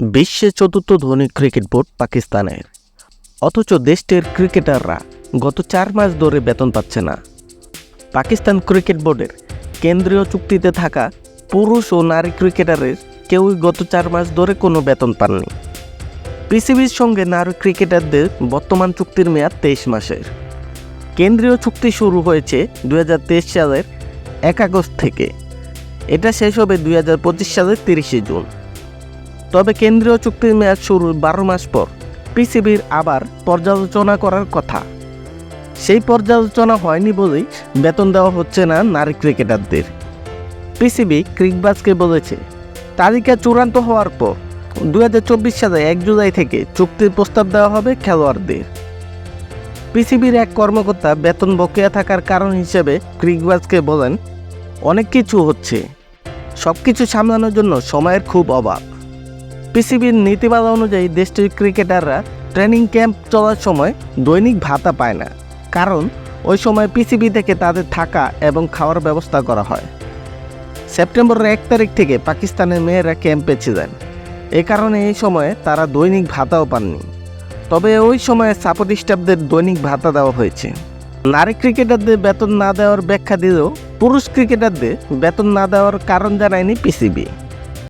বিশ্বের চতুর্থ ধনী ক্রিকেট বোর্ড পাকিস্তানের। অথচ দেশটির ক্রিকেটাররা গত চার মাস ধরে বেতন পাচ্ছে না। পাকিস্তান ক্রিকেট বোর্ডের কেন্দ্রীয় চুক্তিতে থাকা পুরুষ ও নারী ক্রিকেটারের কেউই গত চার মাস ধরে কোনো বেতন পাননি। পিসিবির সঙ্গে নারী ক্রিকেটারদের বর্তমান চুক্তির মেয়াদ তেইশ মাসের। কেন্দ্রীয় চুক্তি শুরু হয়েছে দু হাজার তেইশ সালের এক আগস্ট থেকে। এটা শেষ হবে দুই হাজার পঁচিশ সালের তিরিশে জুন। তবে কেন্দ্রীয় চুক্তির মেয়াদ শুরুর বারো মাস পর পিসিবির আবার পর্যালোচনা করার কথা। সেই পর্যালোচনা হয়নি বলেই বেতন দেওয়া হচ্ছে না নারী ক্রিকেটারদের। পিসিবি ক্রিকবাজকে বলেছে, তালিকা চূড়ান্ত হওয়ার পর দু হাজার চব্বিশ সালে এক জুলাই থেকে চুক্তির প্রস্তাব দেওয়া হবে খেলোয়াড়দের। পিসিবির এক কর্মকর্তা বেতন বকেয়া থাকার কারণ হিসেবে ক্রিকবাজকে বলেন, অনেক কিছু হচ্ছে। সব কিছু সামলানোর জন্য সময়ের খুব অভাব। পিসিবির নীতিমালা অনুযায়ী দেশটির ক্রিকেটাররা ট্রেনিং ক্যাম্প চলার সময় দৈনিক ভাতা পায় না। কারণ, ওই সময় পিসিবি থেকে তাদের থাকা এবং খাওয়ার ব্যবস্থা করা হয়। সেপ্টেম্বরের এক তারিখ থেকে পাকিস্তানের মেয়েরা ক্যাম্পে ছিলেন। এ কারণে এই সময়ে তারা দৈনিক ভাতাও পাননি। তবে ওই সময়ে সাপোর্ট স্টাফদের দৈনিক ভাতা দেওয়া হয়েছে। নারী ক্রিকেটারদের বেতন না দেওয়ার ব্যাখ্যা দিলেও পুরুষ ক্রিকেটারদের বেতন না দেওয়ার কারণ জানায়নি পিসিবি।